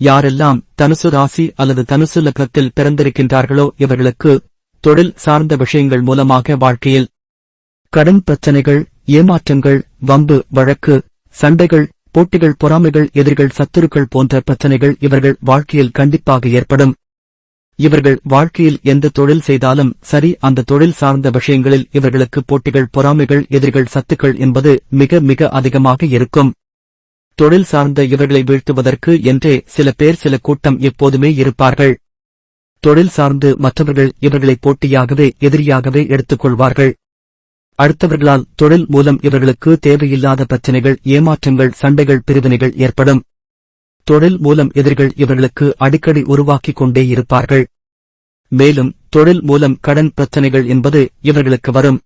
யாரெல்லாம் தனுசு ராசி அல்லது தனுசு லக்னத்தில் பிறந்திருக்கின்றார்களோ இவர்களுக்கு தொழில் சார்ந்த விஷயங்கள் மூலமாக வாழ்க்கையில் கடன் பிரச்சனைகள் ஏமாற்றங்கள் வம்பு வழக்கு சண்டைகள் போட்டிகள் பொறாமைகள் எதிர்கள் சத்துருக்கள் போன்ற பிரச்சனைகள் இவர்கள் வாழ்க்கையில் கண்டிப்பாக ஏற்படும். இவர்கள் வாழ்க்கையில் எந்த தொழில் செய்தாலும் சரி அந்த தொழில் சார்ந்த விஷயங்களில் இவர்களுக்கு போட்டிகள் பொறாமைகள் எதிர்கள் சத்துக்கள் என்பது மிக மிக அதிகமாக இருக்கும். தொழில் சார்ந்த இவர்களை வீழ்த்துவதற்கு என்றே சில பேர் சில கூட்டம் எப்போதுமே இருப்பார்கள். தொழில் சார்ந்து மற்றவர்கள் இவர்களை போட்டியாகவே எதிரியாகவே எடுத்துக்கொள்வார்கள். அடுத்தவர்களால் தொழில் மூலம் இவர்களுக்கு தேவையில்லாத பிரச்சனைகள் ஏமாற்றங்கள் சண்டைகள் பிரிவினைகள் ஏற்படும். தொழில் மூலம் எதிரிகள் இவர்களுக்கு அடிக்கடி உருவாக்கிக் கொண்டே இருப்பார்கள். மேலும் தொழில் மூலம் கடன் பிரச்சனைகள் என்பது இவர்களுக்கு வரும்.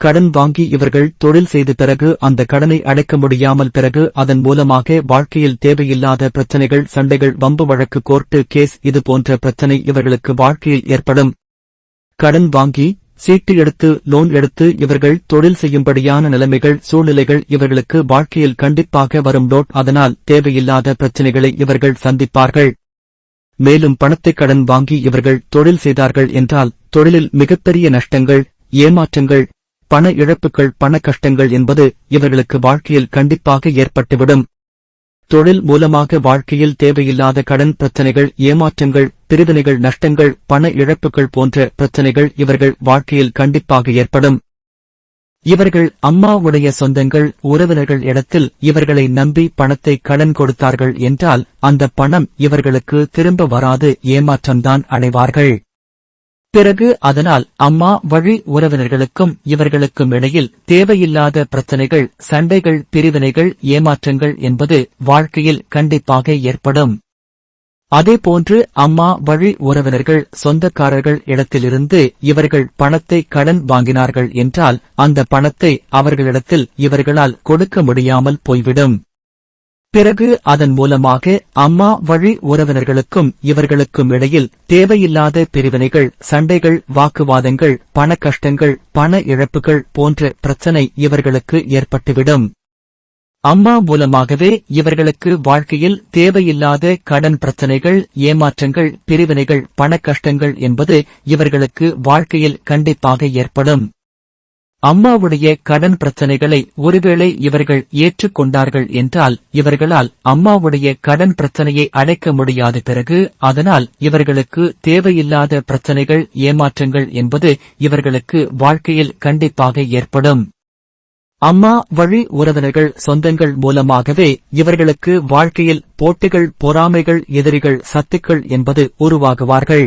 கடன் வாங்கி இவர்கள் தொழில் செய்த பிறகு அந்த கடனை அடைக்க முடியாமல் பிறகு அதன் மூலமாக வாழ்க்கையில் தேவையில்லாத பிரச்சனைகள் சண்டைகள் வம்பு வழக்கு கோர்ட்டு கேஸ் இது போன்ற பிரச்சனை இவர்களுக்கு வாழ்க்கையில் ஏற்படும். கடன் வாங்கி சீட்டு எடுத்து லோன் எடுத்து இவர்கள் தொழில் செய்யும்படியான நிலைமைகள் சூழ்நிலைகள் இவர்களுக்கு வாழ்க்கையில் கண்டிப்பாக வரும் லோட். அதனால் தேவையில்லாத பிரச்சனைகளை இவர்கள் சந்திப்பார்கள். மேலும் பணத்தை கடன் வாங்கி இவர்கள் தொழில் செய்தார்கள் என்றால் தொழிலில் மிகப்பெரிய நஷ்டங்கள் ஏமாற்றங்கள் பண இழப்புகள் பண கஷ்டங்கள் என்பது இவர்களுக்கு வாழ்க்கையில் கண்டிப்பாக ஏற்பட்டுவிடும். தொழில் மூலமாக வாழ்க்கையில் தேவையில்லாத கடன் பிரச்சனைகள் ஏமாற்றங்கள் பிரிவினைகள் நஷ்டங்கள் பண இழப்புகள் போன்ற பிரச்சனைகள் இவர்கள் வாழ்க்கையில் கண்டிப்பாக ஏற்படும். இவர்கள் அம்மாவுடைய சொந்தங்கள் உறவினர்கள் இடத்தில் இவர்களை நம்பி பணத்தை கடன் கொடுத்தார்கள் என்றால் அந்த பணம் இவர்களுக்கு திரும்ப வராது ஏமாற்றம்தான் அடைவார்கள். பிறகு அதனால் அம்மா வழி உறவினர்களுக்கும் இவர்களுக்கும் இடையில் தேவையில்லாத பிரச்சனைகள் சண்டைகள் பிரிவினைகள் ஏமாற்றங்கள் என்பது வாழ்க்கையில் கண்டிப்பாக ஏற்படும். அதேபோன்று அம்மா வழி உறவினர்கள் சொந்தக்காரர்கள் இடத்திலிருந்து இவர்கள் பணத்தை கடன் வாங்கினார்கள் என்றால் அந்த பணத்தை அவர்களிடத்தில் இவர்களால் கொடுக்க முடியாமல் போய்விடும். பிறகு அதன் மூலமாக அம்மா வழி உறவினர்களுக்கும் இவர்களுக்கும் இடையில் தேவையில்லாத பிரிவினைகள் சண்டைகள் வாக்குவாதங்கள் பண கஷ்டங்கள் பண இழப்புகள் போன்ற பிரச்சனை இவர்களுக்கு ஏற்பட்டுவிடும். அம்மா மூலமாகவே இவர்களுக்கு வாழ்க்கையில் தேவையில்லாத கடன் பிரச்சனைகள் ஏமாற்றங்கள் பிரிவினைகள் பண கஷ்டங்கள் என்பது இவர்களுக்கு வாழ்க்கையில் கண்டிப்பாக ஏற்படும். அம்மாவுடைய கடன் பிரச்சனைகளை ஒருவேளை இவர்கள் ஏற்றுக்கொண்டார்கள் என்றால் இவர்களால் அம்மாவுடைய கடன் பிரச்சனையை அடைக்க முடியாத பிறகு அதனால் இவர்களுக்கு தேவையில்லாத பிரச்சனைகள் ஏமாற்றங்கள் என்பது இவர்களுக்கு வாழ்க்கையில் கண்டிப்பாக ஏற்படும். அம்மா வழி உறவினர்கள் சொந்தங்கள் மூலமாகவே இவர்களுக்கு வாழ்க்கையில் போட்டிகள் பொறாமைகள் எதிரிகள் சத்துக்கள் என்பது உருவாகுவார்கள்.